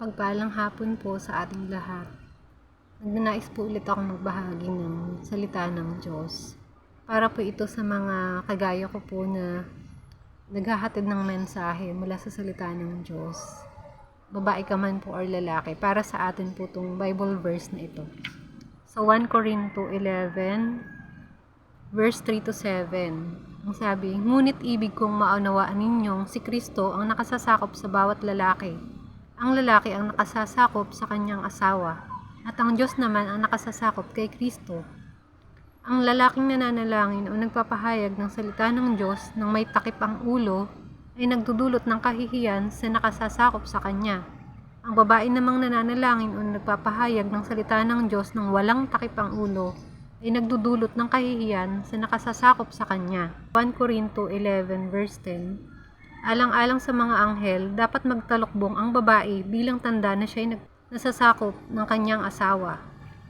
Pagpalang hapon po sa ating lahat. Nagnanais po ulit ako magbahagi ng salita ng Diyos. Para po ito sa mga kagaya ko po na naghahatid ng mensahe mula sa salita ng Diyos. Babae ka man po or lalaki. Para sa atin po itong Bible verse na ito. Sa 1 Corinto 11, verse 3 to 7. Ang sabi, Ngunit ibig kong maunawaan ninyong si Kristo ang nakasasakop sa bawat lalaki. Ang lalaki ang nakasasakop sa kanyang asawa, at ang Diyos naman ang nakasasakop kay Kristo. Ang lalaking nananalangin o nagpapahayag ng salita ng Diyos nang may takip ang ulo ay nagdudulot ng kahihiyan sa nakasasakop sa kanya. Ang babae namang nananalangin o nagpapahayag ng salita ng Diyos nang walang takip ang ulo ay nagdudulot ng kahihiyan sa nakasasakop sa kanya. 1 Corinto 11 verse 10 Alang-alang sa mga anghel, dapat magtalokbong ang babae bilang tanda na siya ay nasasakop ng kanyang asawa.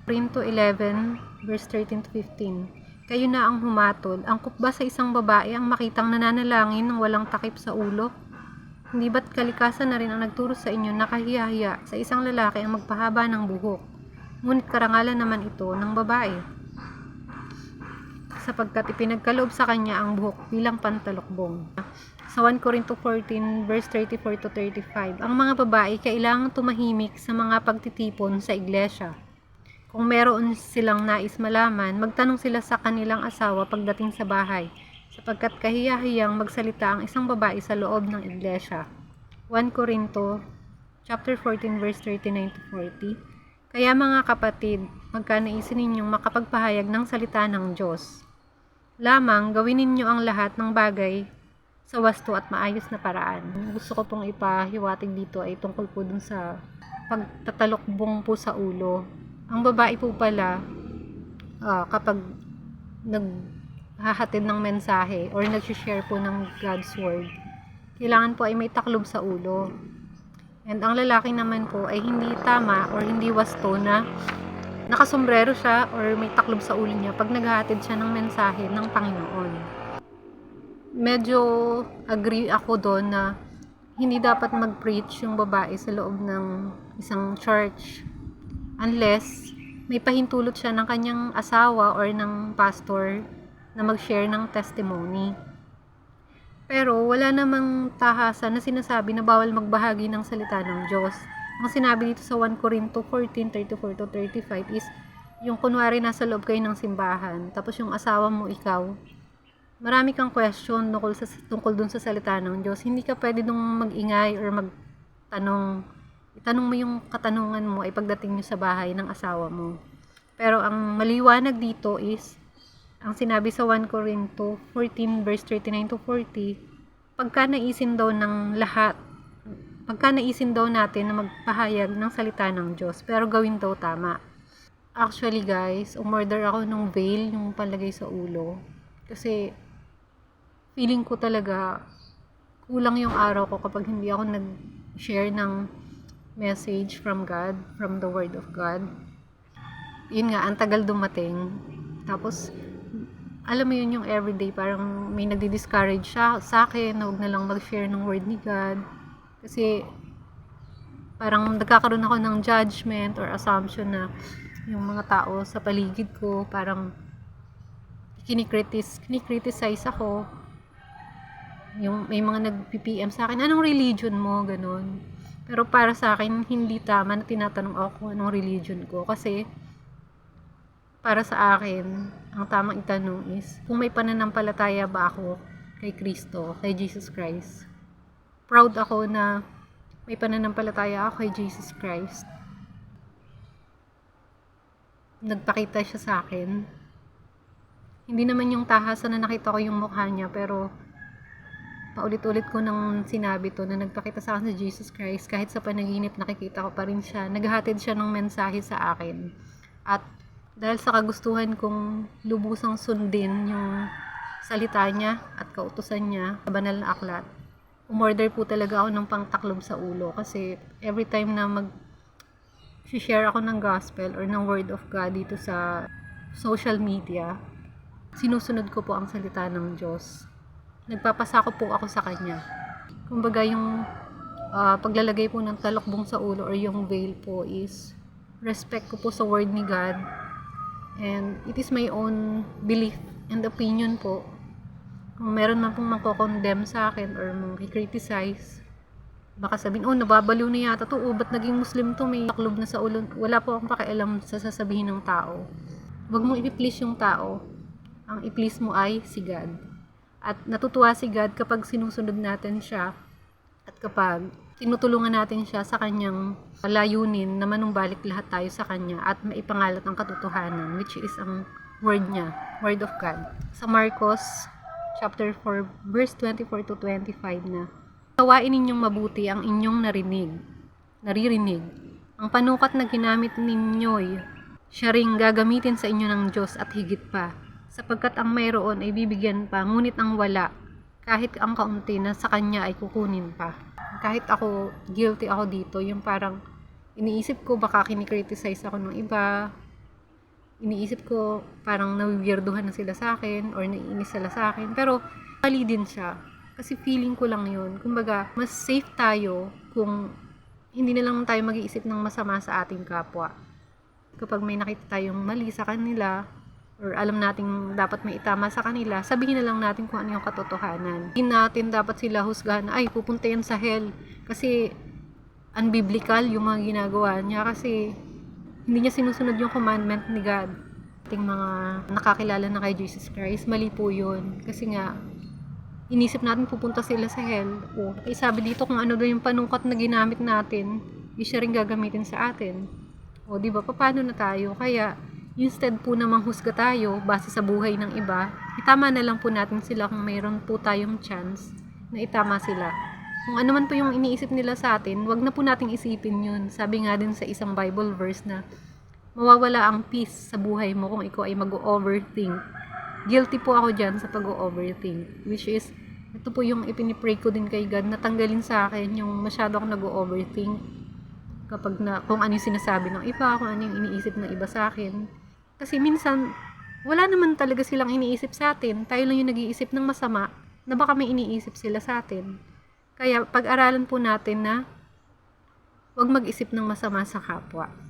Corinto 11 verse 13 to 15 Kayo na ang humatol, angkop ba sa isang babae ang makitang nananalangin ng walang takip sa ulo? Hindi ba't kalikasan na rin ang nagturo sa inyo na kahiyahiya sa isang lalaki ang magpahaba ng buhok? Ngunit karangalan naman ito ng babae sapagkat ipinagkaloob sa kanya ang buhok bilang pantalokbong. Sa 1 Corinto 14 verse 34 to 35, ang mga babae kailangang tumahimik sa mga pagtitipon sa iglesia. Kung meron silang nais malaman, magtanong sila sa kanilang asawa pagdating sa bahay, sapagkat kahiyahiyang magsalita ang isang babae sa loob ng iglesia. 1 Corinto chapter 14 verse 39 to 40. Kaya mga kapatid, magkanaisin ninyong makapagpahayag ng salita ng Diyos. Lamang gawin ninyo ang lahat ng bagay sa wasto at maayos na paraan. Gusto ko pong ipahiwatig dito ay tungkol po dun sa pagtatalokbong po sa ulo. Ang babae po pala, ah, kapag naghahatid ng mensahe or nag-share po ng God's Word, kailangan po ay may taklob sa ulo. And ang lalaki naman po ay hindi tama or hindi wasto na nakasombrero siya or may taklob sa ulo niya pag naghahatid siya ng mensahe ng Panginoon. Medyo agree ako doon na hindi dapat mag-preach yung babae sa loob ng isang church unless may pahintulot siya ng kanyang asawa or ng pastor na mag-share ng testimony. Pero wala namang tahasan na sinasabi na bawal magbahagi ng salita ng Diyos. Ang sinabi dito sa 1 Corinto 14:34 to 35 is yung kunwari nasa loob kayo ng simbahan, tapos yung asawa mo ikaw, marami kang question tungkol, sa, tungkol dun sa salita ng Diyos. Hindi ka pwede dong mag-ingay or magtanong. Itanong mo yung katanungan mo ay pagdating nyo sa bahay ng asawa mo. Pero ang maliwanag dito is, ang sinabi sa 1 Corinto 14 verse 39 to 40, pagka naisin daw ng lahat, pagka naisin daw natin na magpahayag ng salita ng Diyos, pero gawin daw tama. Actually guys, umorder ako ng veil, yung palagay sa ulo. Kasi, feeling ko talaga, kulang yung araw ko kapag hindi ako nag-share ng message from God, from the Word of God. Yun nga, ang tagal dumating. Tapos, alam mo yun yung everyday, parang may nagdi-discourage siya sa akin, huwag na lang mag-share ng word ni God. Kasi, parang nagkakaroon ako ng judgment or assumption na yung mga tao sa paligid ko, parang kinikritis, kinikriticize ako. Yung may mga nag-PPM sa akin, anong religion mo? Ganon. Pero para sa akin, hindi tama na tinatanong ako anong religion ko. Kasi, para sa akin, ang tamang itanong is, kung may pananampalataya ba ako kay Kristo, kay Jesus Christ. Proud ako na may pananampalataya ako kay Jesus Christ. Nagpakita siya sa akin. Hindi naman yung tahasan na nakita ko yung mukha niya, pero paulit-ulit ko nang sinabi to na nagpakita sa akin si Jesus Christ kahit sa panaginip nakikita ko pa rin siya. Naghahatid siya ng mensahe sa akin. At dahil sa kagustuhan kong lubusang sundin yung salita niya at kautusan niya sa banal na aklat, umorder po talaga ako ng pangtaklob sa ulo kasi every time na mag share ako ng gospel or ng word of God dito sa social media, sinusunod ko po ang salita ng Diyos. Nagpapasako po ako sa Kanya. Kumbaga yung ah, paglalagay po ng talokbong sa ulo or yung veil po is respect ko po sa word ni God and it is my own belief and opinion po kung meron man pong mako-condemn sa akin or makikriticize baka sabihin, oh, nababaliw na yata to. Oh, ba't naging Muslim to? May taklob na sa ulo. Wala po akong pakialam sa sasabihin ng tao. Huwag mong i-please yung tao. Ang i-please mo ay si God. At natutuwa si God kapag sinusunod natin siya at kapag tinutulungan natin siya sa kanyang layunin na manumbalik lahat tayo sa kanya at maipangalat ang katotohanan which is ang word niya, word of God. Sa Marcos chapter 4 verse 24 to 25 na Gawain ninyong mabuti ang inyong narinig, naririnig. Ang panukat na ginamit ninyo'y siya ring gagamitin sa inyo ng Diyos at higit pa, sapagkat ang mayroon ay bibigyan pa, ngunit ang wala, kahit ang kaunti na sa kanya ay kukunin pa. Kahit ako, guilty ako dito, yung parang iniisip ko baka kinikriticize ako ng iba, iniisip ko parang nawibirduhan na sila sa akin or naiinis sila sa akin, pero mali din siya. Kasi feeling ko lang yun. Kumbaga, mas safe tayo kung hindi na lang tayo mag-iisip ng masama sa ating kapwa. Kapag may nakita tayong mali sa kanila, or alam nating dapat may itama sa kanila, sabihin na lang natin kung ano yung katotohanan. Hindi natin dapat sila husgahan, ay, pupunta yan sa hell. Kasi, unbiblical yung mga ginagawa niya. Kasi, hindi niya sinusunod yung commandment ni God. Ating mga nakakilala na kay Jesus Christ, mali po yun. Kasi nga, inisip natin pupunta sila sa hell. O, eh, sabi dito kung ano daw yung panungkat na ginamit natin, di siya rin gagamitin sa atin. O, di ba, paano na tayo? Kaya, instead po na manghusga tayo base sa buhay ng iba, itama na lang po natin sila kung mayroon po tayong chance na itama sila. Kung ano man po yung iniisip nila sa atin, wag na po nating isipin yun. Sabi nga din sa isang Bible verse na, mawawala ang peace sa buhay mo kung ikaw ay mag-overthink guilty po ako dyan sa pag-overthink. Which is, ito po yung ipinipray ko din kay God na tanggalin sa akin yung masyado akong nag-overthink kapag na, kung ano yung sinasabi ng iba, kung ano yung iniisip ng iba sa akin. Kasi minsan, wala naman talaga silang iniisip sa atin. Tayo lang yung nag-iisip ng masama na baka may iniisip sila sa atin. Kaya pag-aralan po natin na huwag mag-isip ng masama sa kapwa.